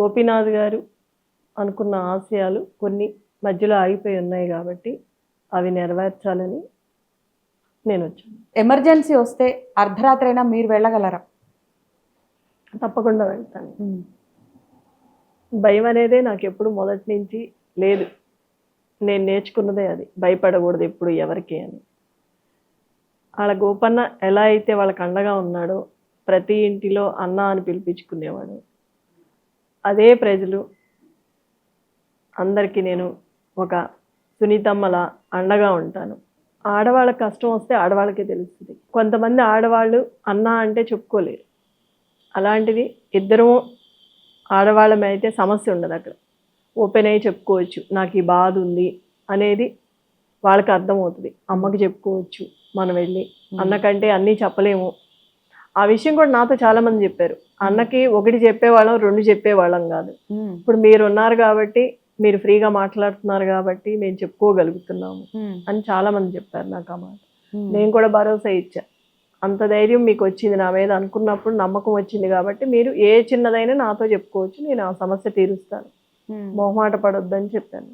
గోపీనాథ్ గారు అనుకున్న ఆశయాలు కొన్ని మధ్యలో ఆగిపోయి ఉన్నాయి కాబట్టి అవి నెరవేర్చాలని నేను వచ్చాను. ఎమర్జెన్సీ వస్తే అర్ధరాత్రి అయినా మీరు వెళ్ళగలరా? తప్పకుండా వెళ్తాను. భయం అనేదే నాకు ఎప్పుడు మొదటి నుంచి లేదు. నేను నేర్చుకున్నదే అది. భయపడకూడదు ఎప్పుడు ఎవరికి అని. వాళ్ళ గోపన్న ఎలా అయితే వాళ్ళకి అండగా ఉన్నాడో ప్రతి ఇంటిలో అన్న అని పిలిపించుకునేవాడు. అదే ప్రజలు. అందరికీ నేను ఒక సునీతమ్మలా అండగా ఉంటాను. ఆడవాళ్ళ కష్టం వస్తే ఆడవాళ్ళకే తెలుస్తుంది. కొంతమంది ఆడవాళ్ళు అన్న అంటే చెప్పుకోలేరు. అలాంటిది ఇద్దరం ఆడవాళ్ళమే అయితే సమస్య ఉండదు అక్కడ. ఓపెన్ అయ్యి చెప్పుకోవచ్చు నాకు ఈ బాధ ఉంది అనేది వాళ్ళకి అర్థమవుతుంది. అమ్మకి చెప్పుకోవచ్చు మనం వెళ్ళి. అన్నకంటే అన్నీ చెప్పలేము. ఆ విషయం కూడా నాతో చాలా మంది చెప్పారు. అన్నకి ఒకటి చెప్పేవాళ్ళం రెండు చెప్పేవాళ్ళం కాదు. ఇప్పుడు మీరు ఉన్నారు కాబట్టి మీరు ఫ్రీగా మాట్లాడుతున్నారు కాబట్టి మేము చెప్పుకోగలుగుతున్నాము అని చాలా మంది చెప్పారు నాకు ఆ మాట. నేను కూడా భరోసా ఇచ్చా. అంత ధైర్యం మీకు వచ్చింది నా మీద అనుకున్నప్పుడు నమ్మకం వచ్చింది కాబట్టి మీరు ఏ చిన్నదైనా నాతో చెప్పుకోవచ్చు నేను ఆ సమస్య తీరుస్తాను. మొహమాట పడొద్దని చెప్పాను.